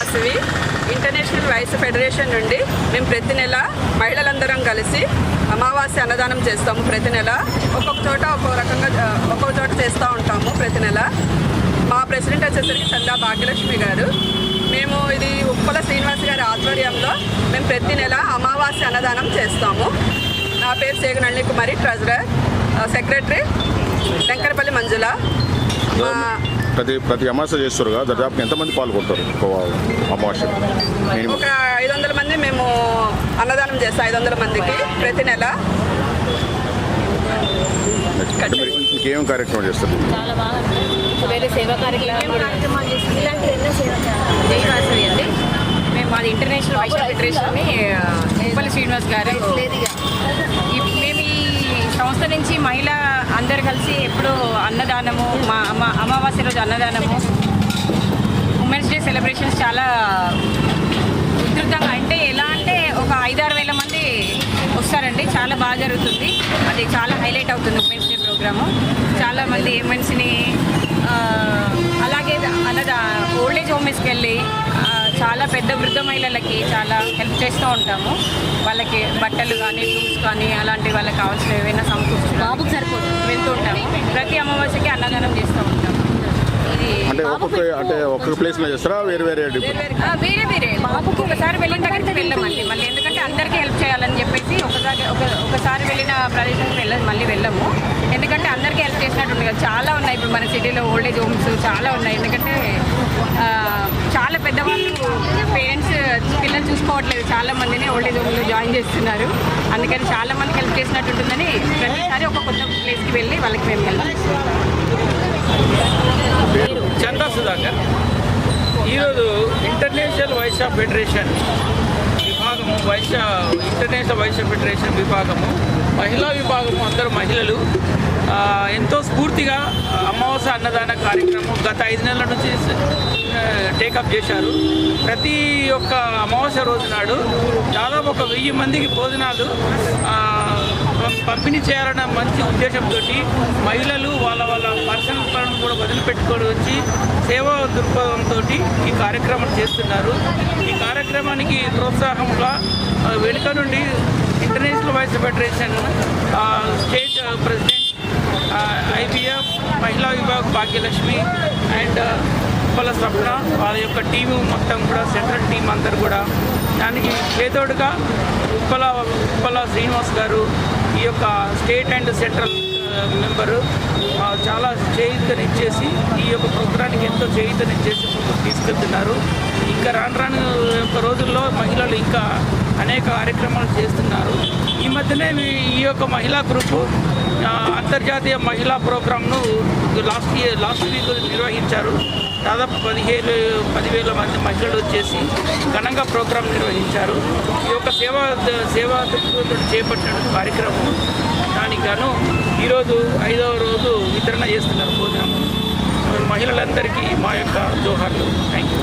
Vasavi international vice federation నుండి మేము ప్రతి నెల మహిళలందరం కలిసి అమావాస్య అన్నదానం చేస్తాము ప్రతి నెల. ఒక్కొక్క చోట ఒక్కొక్క రకంగా ఒక్కొక్క చోట చేస్తూ ఉంటాము ప్రతి నెల. మా ప్రెసిడెంట్ వచ్చేసరికి చందా భాగ్యలక్ష్మి గారు. మేము ఇది ఉప్పల శ్రీనివాస్ గారి ఆధ్వర్యంలో మేము ప్రతి నెల అమావాస్య అన్నదానం చేస్తాము. నా పేరు సేగనల్లి కుమారి ట్రెజరర్ సెక్రటరీ శంకరపల్లి మంజుల. ప్రతి ప్రతి అమాస చేస్తారు కదా దాదాపు ఎంతమంది పాల్గొంటారు? మినిమం ఒక ఐదు వందల మంది మేము అన్నదానం చేస్తాం ఐదు వందల మందికి ప్రతి నెల. ఇంకేం కార్యక్రమం చేస్తారు? వేరే సేవా కార్యక్రమాలు కార్యక్రమాలు చేస్తుంది ఇలాంటి ఎన్నో సేవా జయవాసవి అండి మేము మాది ఇంటర్నేషనల్ వైశ్య ఫెడరేషన్ని ఉప్పల శ్రీనివాస్ గారు. మేము ఈ సంస్థ నుంచి మహిళ అందరు కలిసి ఎప్పుడూ అన్నదానము మా అమ్మ అమావాస్య రోజు అన్నదానము. ఉమెన్స్ డే సెలబ్రేషన్స్ చాలా ఉధృతంగా అంటే ఎలా అంటే ఒక ఐదారు వేల మంది వస్తారండి. చాలా బాగా జరుగుతుంది. అది చాలా హైలైట్ అవుతుంది ఉమెన్స్ డే ప్రోగ్రాము. చాలా మంది ఉమెన్స్ని అలాగే అన్నదా ఓల్డ్ ఏజ్ హోమ్స్కి వెళ్ళి చాలా పెద్ద వృద్ధ మహిళలకి చాలా హెల్ప్ చేస్తూ ఉంటాము. వాళ్ళకి బట్టలు కానీ ఫ్రూట్స్ కానీ అలాంటి వాళ్ళకి కావాల్సిన ఏవైనా సమకూర్చు బాబుకి సరిపోదు. వెళ్తూ ఉంటాము. ప్రతి అమావాస్యకి అన్నదానం చేస్తూ ఉంటాము. అంటే ఒక్కొక్క అంటే ఒక్కొక్క ప్లేస్లో చేస్తారా? వేరే వేరే వేరే ఒకసారి వెళ్ళిన దగ్గరికి వెళ్ళమండి. మళ్ళీ ఎందుకంటే అందరికీ హెల్ప్ చేయాలని చెప్పేసి ఒకసారి ఒక ఒకసారి వెళ్ళిన ప్రదేశానికి వెళ్ళ మళ్ళీ వెళ్ళము. ఎందుకంటే అందరికీ హెల్ప్ చేసినట్టు ఉంది కదా. చాలా ఉన్నాయి. ఇప్పుడు మన సిటీలో ఓల్డ్ ఏజ్ హోమ్స్ చాలా ఉన్నాయి. ఎందుకంటే చాలా పెద్దవాళ్ళు పేరెంట్స్ పిల్లలు చూసుకోవట్లేదు. చాలా మందిని ఓల్డ్ ఏజ్ హోమ్లో జాయిన్ చేస్తున్నారు. అందుకని చాలా మందికి హెల్ప్ చేసినట్టు ఉంటుందని ప్రతిసారి ఒక కొత్త ప్లేస్కి వెళ్ళి వాళ్ళకి మేము హెల్ప్ చంద్ర చందా సుధాకర్. ఈరోజు ఇంటర్నేషనల్ వైశ్య ఫెడరేషన్ విభాగము వైశ్య ఇంటర్నేషనల్ వైశ్య ఫెడరేషన్ విభాగము మహిళా విభాగము అందరూ మహిళలు ఎంతో స్ఫూర్తిగా అమావాస్య అన్నదాన కార్యక్రమం గత ఐదు నెలల నుంచి టేకప్ చేశారు. ప్రతి ఒక్క అమావాస్య రోజు నాడు దాదాపు ఒక వెయ్యి మందికి భోజనాలు పంపిణీ చేయాలన్న మంచి ఉద్దేశంతో మహిళలు వాళ్ళ వాళ్ళ పర్సనల్ పనులు కూడా వదిలిపెట్టుకొని వచ్చి సేవా దృక్పథంతో ఈ కార్యక్రమం చేస్తున్నారు. ఈ కార్యక్రమానికి ప్రోత్సాహంగా వెనుక నుండి international Vaishya federation state president IBF మహిళా విభాగ్ భాగ్యలక్ష్మి అండ్ ఉప్పల స్వప్న వాళ్ళ యొక్క టీము మొత్తం కూడా సెంట్రల్ టీం అందరు కూడా దానికి చేతోడుగా ఉప్పల ఉప్పల శ్రీనివాస్ గారు ఈ యొక్క స్టేట్ అండ్ సెంట్రల్ మెంబరు ఇచ్చేసి ఈ యొక్క ప్రోగ్రానికి ఎంతో చేయుతనిచ్చేసి ముందుకు తీసుకెళ్తున్నారు. ఇంకా రాను రాను యొక్క రోజుల్లో మహిళలు ఇంకా అనేక కార్యక్రమాలు చేస్తున్నారు. ఈ మధ్యనే ఈ- యొక్క మహిళా గ్రూపు అంతర్జాతీయ మహిళా ప్రోగ్రాంను లాస్ట్ ఇయర్ లాస్ట్ వీక్ నిర్వహించారు. దాదాపు పదిహేను పదివేల మంది మహిళలు వచ్చేసి ఘనంగా ప్రోగ్రాం నిర్వహించారు. ఈ యొక్క సేవా సేవా దృక్పథంతో చేపట్టిన కార్యక్రమం. దానికి గాను ఈరోజు ఐదవ రోజు వితరణ చేస్తున్నారు. మహిళలందరికీ మా యొక్క జోహార్లు. Thank you